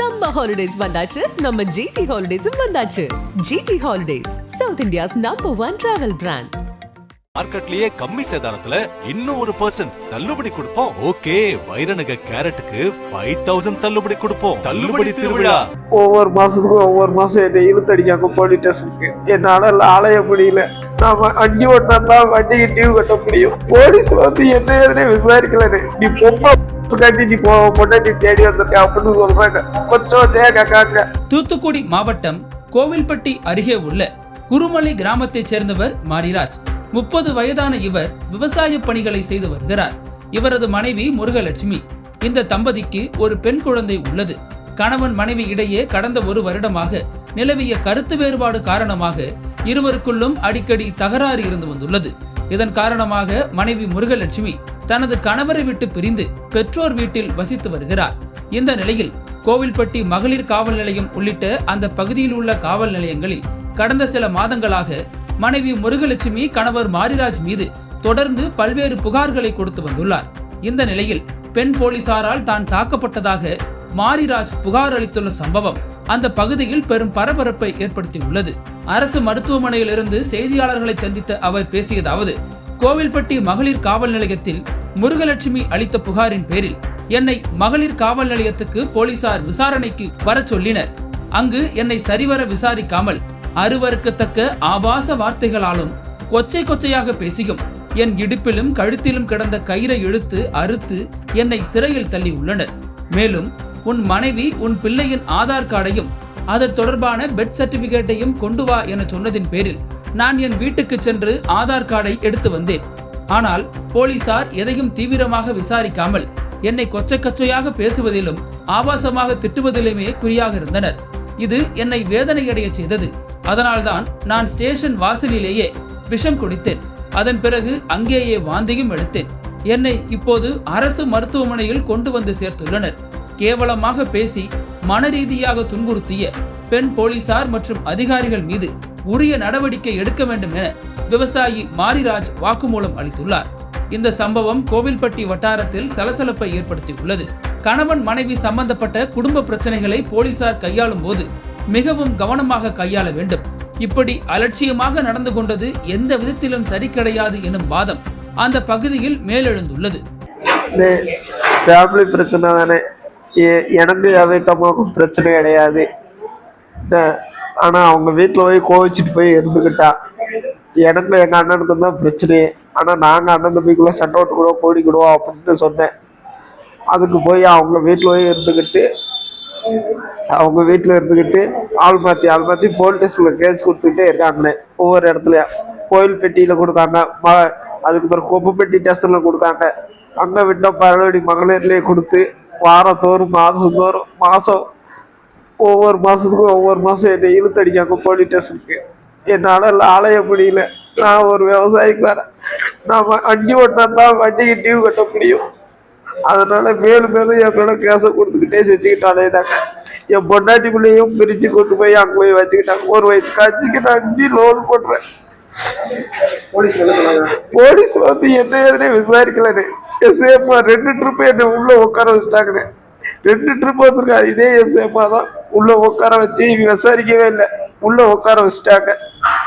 Summer holidays வந்தாச்சு. நம்ம GT ஹாலிடேஸும் வந்தாச்சு. GT holidays South India's number one travel brand மார்க்கெட்லயே கம்மி சேதாரத்துல இன்னும் ஒரு பர்சன்ட் தள்ளுபடி கொடுப்போம். ஓகே வைரநக கேரட்டுக்கு ஃபைவ் தௌசண்ட் தள்ளுபடி கொடுப்போம். தள்ளுபடி திருவிழா. ஒவ்வொரு மாசத்துக்கும் ஒவ்வொரு மாசம் என்னை இழுத்தடிக்காங்க போலீஸ் ஸ்டேஷனுக்கு. என்னால அலைய முடியல. நாம வண்டி ஓட்டம் தான் வண்டிக்கு டியூ கட்ட முடியும். போலீஸ் வந்து என்ன எதுனே விசாரிக்கலன்னு. நீ பொம்மை கட்டி நீ பொண்டாட்டி தேடி வந்திருக்க அப்படின்னு சொல்றாங்க. கொஞ்சம் கேட்காங்க. தூத்துக்குடி மாவட்டம் கோவில்பட்டி அருகே உள்ள குருமலை கிராமத்தைச் சேர்ந்தவர் மாரிராஜ். முப்பது வயதான இவர் விவசாய பணிகளை செய்து வருகிறார். இவரது மனைவி முருகலட்சுமி. இந்த தம்பதிக்கு ஒரு பெண் குழந்தை உள்ளது. கணவன் மனைவி இடையே கடந்த ஒரு வருடமாக நிலவிய கருத்து வேறுபாடு காரணமாக இருவருக்குள்ளும் அடிக்கடி தகராறு இருந்து வந்துள்ளது. இதன் காரணமாக மனைவி முருகலட்சுமி தனது கணவரை விட்டு பிரிந்து பெற்றோர் வீட்டில் வசித்து வருகிறார். இந்த நிலையில் கோவில்பட்டி மகளிர் காவல் நிலையம் உள்ளிட்ட அந்த பகுதியில் உள்ள காவல் நிலையங்களில் கடந்த சில மாதங்களாக மனைவி முருகலட்சுமி கணவர் மாரிராஜ் மீது தொடர்ந்து பல்வேறு புகார்களை கொடுத்து வந்துள்ளார். இந்த நிலையில் பெண் போலீசாரால் தான் தாக்கப்பட்டதாக மாரிராஜ் புகார் அளித்துள்ள சம்பவம் அந்த பகுதியில் பெரும் பரபரப்பை ஏற்படுத்தியுள்ளது. அரசு மருத்துவமனையில் இருந்து செய்தியாளர்களை சந்தித்த அவர் பேசியதாவது கோவில்பட்டி மகளிர் காவல் நிலையத்தில் முருகலட்சுமி அளித்த புகாரின் பேரில் என்னை மகளிர் காவல் நிலையத்துக்கு போலீசார் விசாரணைக்கு வரச் சொல்லினர். அங்கு என்னை சரிவர விசாரிக்காமல் அருவருக்கத்தக்க ஆபாச வார்த்தைகளாலும் கொச்சை கொச்சையாக பேசியும் என் இடுப்பிலும் கழுத்திலும் கிடந்த கயிறை இழுத்து அறுத்து என்னை சிறையில் தள்ளி உள்ளனர் மேலும் உன் மனைவி உன் பிள்ளையின் ஆதார் கார்டையும் அது தொடர்பான பெட் சர்டிபிகேட்டையும் கொண்டு வா என சொன்னதின் பேரில் நான் என் வீட்டுக்கு சென்று ஆதார் கார்டை எடுத்து வந்தேன். ஆனால் போலீசார் எதையும் தீவிரமாக விசாரிக்காமல் என்னை கொச்சை கச்சையாக பேசுவதிலும் ஆபாசமாக திட்டுவதிலுமே குறியாக இருந்தனர். இது என்னை வேதனையடைய செய்தது. அதனால்தான் நான் ஸ்டேஷன் வாசலிலேயே விஷம் குடித்தேன். அதன் பிறகு அங்கேயே வாந்தியும் எடுத்தேன். என்னை இப்போது அரசு மருத்துவமனையில் கொண்டு வந்து சேர்த்துள்ளனர். கேவலமாக பேசி மனரீதியாக துன்புறுத்திய பெண் போலீசார் மற்றும் அதிகாரிகள் மீது உரிய நடவடிக்கை எடுக்க வேண்டும் என விவசாயி மாரிராஜ் வாக்குமூலம் அளித்துள்ளார். இந்த சம்பவம் கோவில்பட்டி வட்டாரத்தில் சலசலப்பை ஏற்படுத்தியுள்ளது. கணவன் மனைவி சம்பந்தப்பட்ட குடும்ப பிரச்சனைகளை போலீசார் கையாளும் போது மிகவும் கவனமாக கையாள வேண்டும். இப்படி அலட்சியமாக நடந்து கொண்டது எந்த விதத்திலும் சரி கிடையாது எனும் வாதம் அந்த பகுதியில் மேலெழுந்துள்ளது. ஃபேமிலி பிரச்சனை தானே. எனக்கு எனக்கு அவைக்கமாக்கும் பிரச்சனை கிடையாது. ஆனால் அவங்க வீட்டில் போய் கோவிச்சிட்டு போய் இருந்துக்கிட்டா எனக்கும் எங்கள் அண்ணனுக்கும் தான் பிரச்சனையே ஆனால் நாங்கள் அண்ணன் தம்பிக்குள்ளே சண்டை விட்டுக்கிடுவோம் போடிக்கிடுவோம் அப்படின்னு சொன்னேன். அதுக்கு போய் அவங்க வீட்டில் போய் இருந்துக்கிட்டு அவங்க வீட்டில் இருந்துக்கிட்டு ஆள் மாற்றி ஆள் மாற்றி போலீஸ் கேஸ் கொடுத்துக்கிட்டே இருக்காங்க. ஒவ்வொரு இடத்துலையும் கோயில் பெட்டியில் கொடுத்தாங்க ம அதுக்கு பிறகு கொப்பு பெட்டி டெஸ்டில் கொடுத்தாங்க அங்கே விட்ட பரவடி மகளிர்லேயே கொடுத்து வாரத்தோறும் மாதந்தோறும் மாதம் ஒவ்வொரு மாதத்துக்கும் ஒவ்வொரு மாதம் என்னை இழுத்தடிக்காங்க போலீஸ் ஸ்டேஷனுக்கு என்னால் ஆலைய முடியல. நான் ஒரு விவசாயிக்கு வேற. நான் வண்டி ஓட்டினா தான் வண்டிக்கு டியூ கட்ட முடியும். அதனால மேலும் மேலும் என் மேலே கேஸை கொடுத்துக்கிட்டே செஞ்சுக்கிட்டாலே தாங்க. என் பொண்டாட்டி பிள்ளையும் பிரிச்சு கொண்டு போய் அங்கே போய் வச்சுக்கிட்டாங்க. ஒரு வயசு கட்சிக்கு நான் அஞ்சு லோன் போடுறேன் போலீஸ் வந்து என்ன ஏதுனே விசாரிக்கலன்னு எஸ்ஏமா ரெண்டு ட்ரிப்பு என்ன உள்ள உட்கார வச்சுட்டாங்கன்னு ரெண்டு ட்ரிப் வந்திருக்கா இதே எஸ்ஏப்பா தான் உள்ள உட்கார வச்சு விசாரிக்கவே இல்லை. உள்ள உட்கார வச்சுட்டாங்க.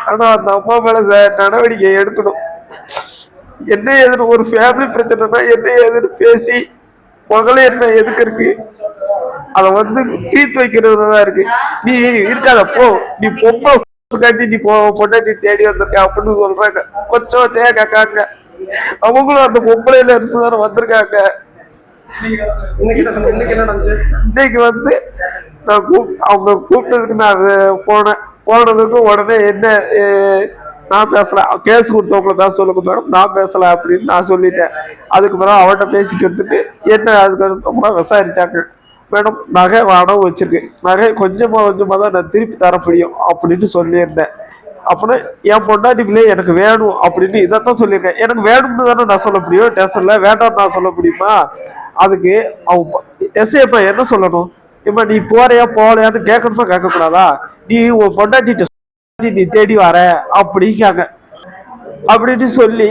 ஆனா அந்த அம்மா மேல நடவடிக்கை எடுக்கணும். என்ன ஏதுன்னு ஒரு ஃபேமிலி பிரச்சனைனா என்ன ஏதுன்னு பேசி மகளே என்ன எதுக்கு இருக்கு? அதை வந்து தீர்த்து வைக்கிறது தான் இருக்கு. நீ இருக்காத போ. நீ பொம்மை காட்டி நீ போ பொண்டாட்டி தேடி வந்திருக்க அப்படின்னு சொல்றாங்க. கொஞ்சம் கேட்காங்க. அவங்களும் அந்த பொம்பளையில இருந்து தானே வந்திருக்காங்க. இன்னைக்கு வந்து நான் அவங்க கூப்பிட்டதுக்கு நான் போனேன். போனதுக்கு உடனே என்ன நான் பேசல. கேஸ் கொடுத்தவங்கள பேச சொல்லுங்க மேடம் நான் பேசல அப்படின்னு நான் சொல்லிட்டேன். அதுக்கு பிறகு அவட்ட பேசிட்டு வந்துட்டு என்ன அதுக்கு அப்புறம் விசாரிச்சாங்க. மேடம் நகை வாடகை வச்சுருக்கேன். நகை கொஞ்சமாக கொஞ்சமாக தான் நான் திருப்பி தர முடியும் அப்படின்னு சொல்லியிருந்தேன். அப்புறம் என் பொண்டாட்டி பிள்ளை எனக்கு வேணும் அப்படின்னு இதைத்தான் சொல்லியிருக்கேன். எனக்கு வேணும்னு தானே நான் சொல்ல முடியும். டெஸ்டில் வேண்டாம்னு நான் சொல்ல முடியுமா? அதுக்கு அவங்க எஸ்ஏப்பா என்ன சொல்லணும்? இப்போ நீ போறியா போகலையான்னு கேட்கணுமா கேட்கக்கூடாதா? நீ உன் பொண்டாட்டிட்ட நீ தேடி வர அப்படிங்காங்க அப்படின்னு சொல்லி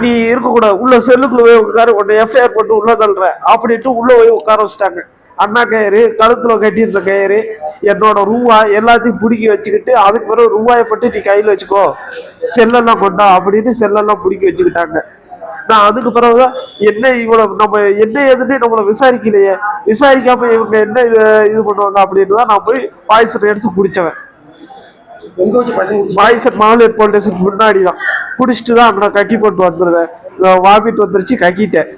நீ இருக்கக்கூடாது. உள்ள செல்லுக்குள்ள போய் உட்கார. உன்னை எஃப்ஐஆர் போட்டு உள்ள தள்ளுற அப்படின்ட்டு உள்ள போய் உட்கார வச்சுட்டாங்க. அண்ணா கயிறு கழுத்துல கட்டியிருந்த கயிறு என்னோட ரூபா எல்லாத்தையும் பிடிக்கி வச்சுக்கிட்டு அதுக்கு பிறகு ரூபாயை மட்டும் நீ கையில் வச்சுக்கோ. செல்லெல்லாம் கொண்டா அப்படின்னு செல்லெல்லாம் பிடிக்கி வச்சுக்கிட்டாங்க. நான் அதுக்கு பிறகுதான் என்ன இவ்வளவு நம்ம என்ன ஏதுன்னு நம்மளை விசாரிக்கலையே. விசாரிக்காம இவங்க என்ன இது இது பண்ணுவாங்க அப்படின்னு தான் நான் போய் பாய்சன் எடுத்து குடிச்சவன் எங்க வச்சு பசங்க பாய்சன் மாவட்ட போலீஸ் முன்னாடி தான் குடிச்சிட்டு தான் நான் கக்கி போட்டு வந்துருந்தேன் வாமிட் வந்துருச்சு கக்கிட்டேன்.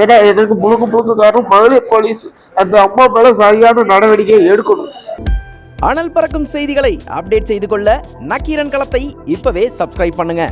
ஏன்னா எனக்கு முழுக்க முழுக்க காரணம் மகளிர் போலீஸ் அந்த அம்மா மேல சரியான நடவடிக்கை எடுக்கணும். அனல் பறக்கும் செய்திகளை அப்டேட் செய்து கொள்ள நக்கீரன் களத்தை இப்பவே சப்ஸ்கிரைப் பண்ணுங்க.